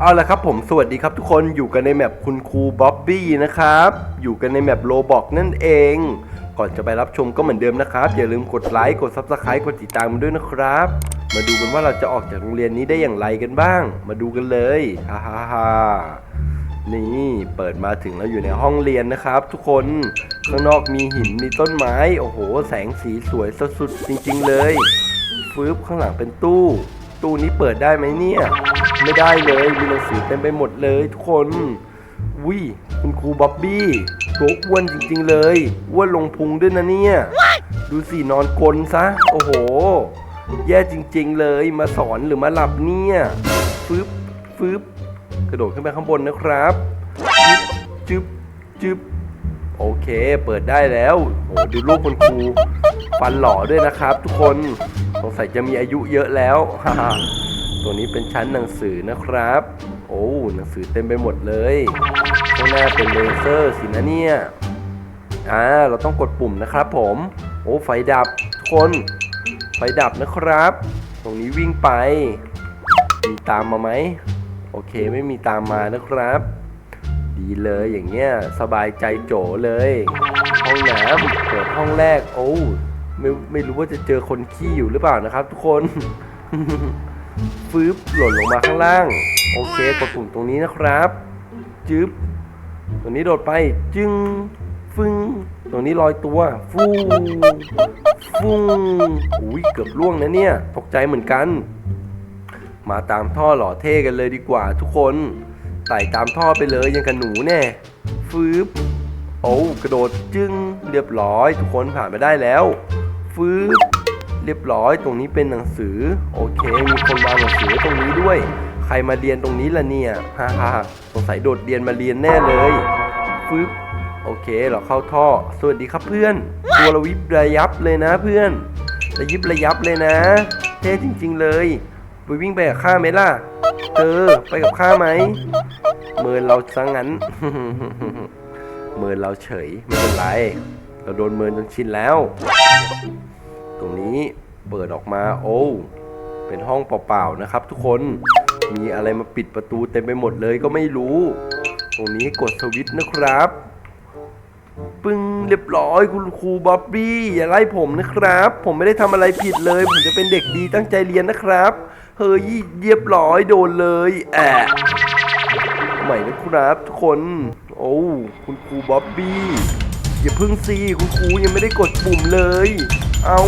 เอาละครับผมสวัสดีครับทุกคนอยู่กันในแมปคุณครูบ๊อบบี้นะครับ อยู่กันในแมปโลบอกนั่นเอง ก่อนจะไปรับชมก็เหมือนเดิมนะครับ อย่าลืมกดไลค์กดซับสไครต์กดติดตามมันด้วยนะครับ มาดูกันว่าเราจะออกจากโรงเรียนนี้ได้อย่างไรกันบ้าง มาดูกันเลยฮ่าฮ่าฮ่านี่เปิดมาถึงแล้วอยู่ในห้องเรียนนะครับ ทุกคนข้างนอกมีหินมีต้นไม้ โอ้โห แสงสีสวยสุดๆจริง ๆ เลยฟืบข้างหลังเป็นตู้ ตู้นี้เปิดได้ไหมเนี่ย ไม่ได้เลยมีหนังสือเต็มไปหมดเลยทุกคนวิคุณครูบ๊อบบี้ตัวอ้วนจริงๆเลยอ้วนลงพุงด้วยนะเนี่ย ดูสินอนกลนซะ โอ้โห แย่จริงๆเลยมาสอนหรือมาหลับเนี่ยฟึบฟึบกระโดดขึ้นไปข้างบนนะครับจึ๊บจึ๊บโอเค เปิดได้แล้วโอ้ดูรูปคุณครูฟันหล่อด้วยนะครับ ทุกคนสงสัยจะมีอายุเยอะแล้วฮ่าฮ่า ตัวนี้เป็นชั้นหนังสือนะครับ โอ้หนังสือเต็มไปหมดเลยข้างหน้าเป็นเลเซอร์สินะเนี่ยอ่าเราต้องกดปุ่มนะครับผม โอ้ไฟดับคนไฟดับนะครับ ตรงนี้วิ่งไป มีตามมาไหมโอเคไม่มีตามมานะครับ ดีเลยอย่างเงี้ยสบายใจโจเลยห้องน้ำเปิดห้องแรกโอ้ไม่ไม่รู้ว่าจะเจอคนขี้อยู่หรือเปล่านะครับ ทุกคน ฟืบหล่นลงมาข้างล่าง โอเคกดปุ่มตรงนี้นะครับ จึ๊บตรงนี้โดดไปจึงฟึงตรงนี้ลอยตัว ฟูฟูอุ้ยเกือบล่วงนะเนี่ย ตกใจเหมือนกัน มาตามท่อหล่อเท่กันเลยดีกว่า ทุกคนไต่ตามท่อไปเลยยังกับหนูแน่ฟืบโอ้กระโดดจึงเรียบร้อย ทุกคนผ่านไปได้แล้วฟืบ เรียบร้อย ตรงนี้เป็นหนังสือ โอเค มีคนวางหนังสือตรงนี้ด้วย ใครมาเรียนตรงนี้ล่ะเนี่ยฮ่าฮ่าสงสัยโดดเรียนมาเรียนแน่เลยฟึบโอเคเราเข้าท่อ สวัสดีครับเพื่อนตัวระวิบระยับเลยนะเพื่อนระยิบระยับเลยนะ เท่จริง ๆ เลยไปวิ่งไปกับข้าไหมล่ะเออไปกับข้าไหมเมินเราซะงั้นเมินเราเฉยไม่เป็นไร เราโดนเมินจนชินแล้ว ตรงนี้เปิดออกมาโอ้เป็นห้องเปล่าๆนะครับ ทุกคนมีอะไรมาปิดประตูเต็มไปหมดเลยก็ไม่รู้ ตรงนี้กดสวิตช์นะครับ ปึ้งเรียบร้อยคุณครูบ๊อบบี้อย่าไล่ผมนะครับ ผมไม่ได้ทำอะไรผิดเลย ผมจะเป็นเด็กดีตั้งใจเรียนนะครับ เฮ้ยเรียบร้อยโดนเลยแอะใหม่นะครับทุกคน โอ้คุณครูบ๊อบบี้อย่าพึ่งซีคุณครูยังไม่ได้กดปุ่มเลย เอา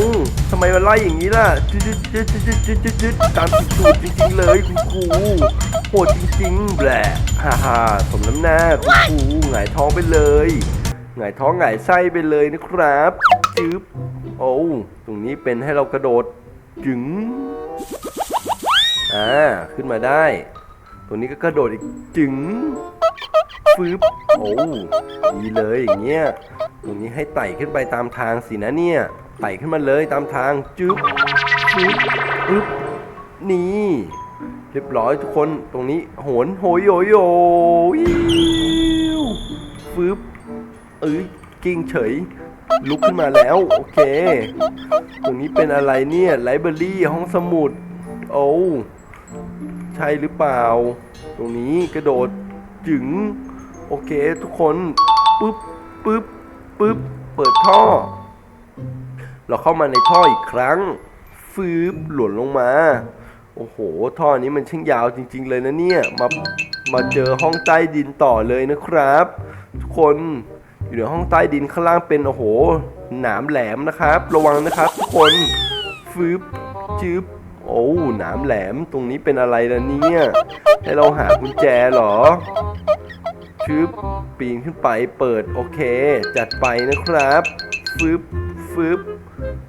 ทำไมมาไล่อย่างนี้ล่ะจุดจุดจุดจุดจุดจุดจุดตามติดสูตรจริงๆเลยคุณครูโหดจริงๆแหละฮ่าฮ่าสมน้ำหน้าคุณครูหงายท้องไปเลยหงายท้องหงายไส้ไปเลยนะครับจึ๊บโอ้ตรงนี้เป็นให้เรากระโดดจึงอ่าขึ้นมาได้ตรงนี้ก็กระโดดอีกจึงฟืบโอ้ดีเลยอย่างเงี้ยตรงนี้ให้ไต่ขึ้นไปตามทางสินะเนี่ย ไต่ขึ้นมาเลยตามทางจึ๊บฟึบอึ๊บนี่เรียบร้อยทุกคนตรงนี้โหนโหยโยโยฟืบเอ้ยกิ้งเฉย ลุกขึ้นมาแล้ว โอเค ตรงนี้เป็นอะไรเนี่ยไลบรารีห้องสมุด โอ้ใช่หรือเปล่า ตรงนี้กระโดดจึง โอเคทุกคนปึ๊บปึ๊บปึ๊บเปิดท่อ เราเข้ามาในท่ออีกครั้ง ฟืบหล่นลงมา โอ้โห ท่อนี้มันช่างยาวจริง ๆ เลยนะเนี่ย มา มาเจอห้องใต้ดินต่อเลยนะครับ ทุกคนอยู่ในห้องใต้ดินข้างล่างเป็นโอ้โห หนามแหลมนะครับ ระวังนะครับ ทุกคน ฟืบจึบโอ้หนามแหลมตรงนี้เป็นอะไรล่ะเนี่ย ให้เราหากุญแจเหรอชึบปีนขึ้นไปเปิดโอเค จัดไปนะครับฟึบฟึบ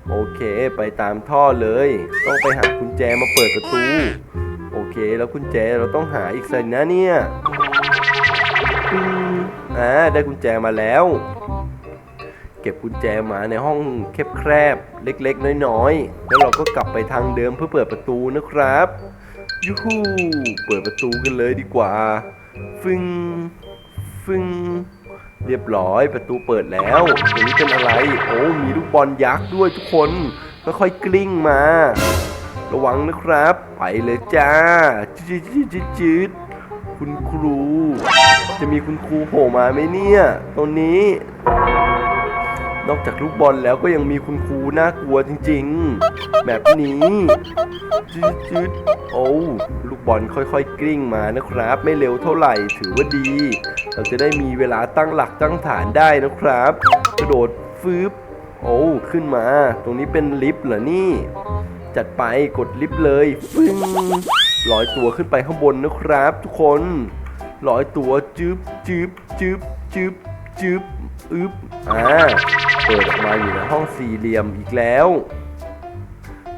โอเค ไปตามท่อเลย ต้องไปหากุญแจมาเปิดประตู โอเค แล้วกุญแจเราต้องหาอีกสักนะเนี่ยปึ้งอ่าได้กุญแจมาแล้ว เก็บกุญแจมาในห้องแคบแคบๆเล็กๆ น้อยๆ แล้วเราก็กลับไปทางเดิมเพื่อเปิดประตูนะครับยูฮูเปิดประตูกันเลยดีกว่า ฟึงฟึง เรียบร้อยประตูเปิดแล้วตรงนี้เป็นอะไร โอ้มีลูกบอลยักษ์ด้วยทุกคนค่อยๆกลิ้งมา ระวังนะครับ ไปเลยจ้าจืดจืดจืดจืดคุณครู จะมีคุณครูโผล่มาไหมเนี่ยตรงนี้ นอกจากลูกบอลแล้วก็ยังมีคุณครูน่ากลัวจริง ๆ แบบนี้จืดจืดโอ้ลูกบอลค่อยๆกลิ้งมานะครับ ไม่เร็วเท่าไหร่ถือว่าดี เราจะได้มีเวลาตั้งหลักตั้งฐานได้นะครับ กระโดดฟืบโอ้ขึ้นมา ตรงนี้เป็นลิฟต์เหรอนี่ จัดไปกดลิฟต์เลยฟึ้งลอยตัวขึ้นไปข้างบนนะครับ ทุกคนลอยตัวจึบจึบจึบจึบจึบอึบอ่า เปิดออกมาอยู่ในห้องสี่เหลี่ยมอีกแล้ว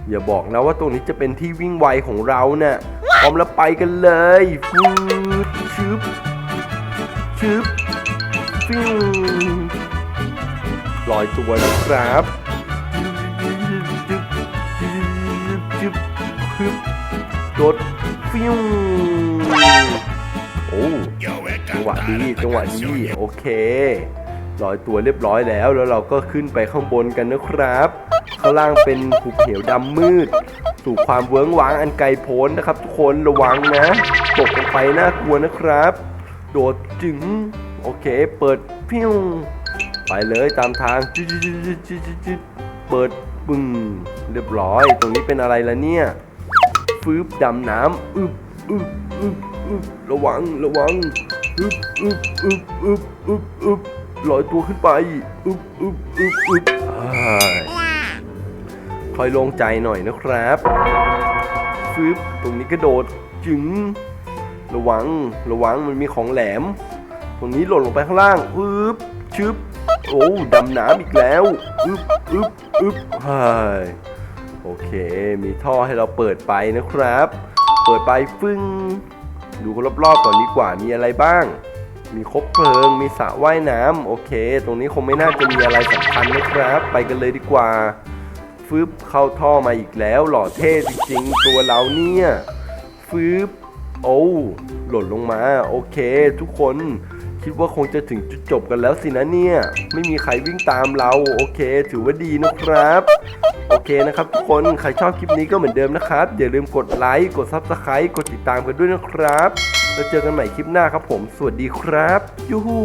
อย่าบอกนะว่าตรงนี้จะเป็นที่วิ่งไวของเราเนี่ยพร้อมแล้วไปกันเลยฟืดชึบชึบฟิวลอยตัวนะครับจึบจึบจึบโดดฟิวโอ้จังหวะดีจังหวะดีโอเค ลอยตัวเรียบร้อยแล้ว แล้วเราก็ขึ้นไปข้างบนกันนะครับ ข้างล่างเป็นภูเหวดำมืด สู่ความเวิ้งว้างอันไกลโพ้นนะครับ ทุกคนระวังนะ ตกลงไปน่ากลัวนะครับ โดดจึงโอเค เปิดพิ้วไปเลยตามทางจึ๊ดจึ๊ดจึ๊ดจึ๊ดจึ๊ดเปิดปึ้งเรียบร้อย ตรงนี้เป็นอะไรล่ะเนี่ยฟืบดำน้ำอึบอึบอึบอึบระวังระวังอึบอึบอึบอึบอึบอึบ ลอยตัวขึ้นไปอึบอึบอึบอึบอคอยลงใจหน่อยนะครับฟืบตรงนี้กระโดดจึงระวังระวังมันมีของแหลม ตรงนี้หล่นลงไปข้างล่างอึบชึบโอ้ดำน้ำอีกแล้วอึบอึบอึบเฮ้โอเค มีท่อให้เราเปิดไปนะครับ เปิดไปฟึ่งดูรอบๆก่อนดีกว่ามีอะไรบ้าง มีคบเพลิง มีสระว่ายน้ำโอเค ตรงนี้คงไม่น่าจะมีอะไรสำคัญนะครับ ไปกันเลยดีกว่าฟึบเข้าท่อมาอีกแล้ว หล่อเท่จริงๆ ตัวเราเนี่ยฟึบโอ้หล่นลงมา โอเค ทุกคนคิดว่าคงจะถึงจุดจบกันแล้วสินะเนี่ย ไม่มีใครวิ่งตามเราโอเค ถือว่าดีนะครับ โอเคนะครับทุกคนใครชอบคลิปนี้ก็เหมือนเดิมนะครับ อย่าลืมกดไลค์กด Subscribe กดติดตามกันด้วยนะครับ แล้วเจอกันใหม่คลิปหน้าครับผม สวัสดีครับ ยูฮู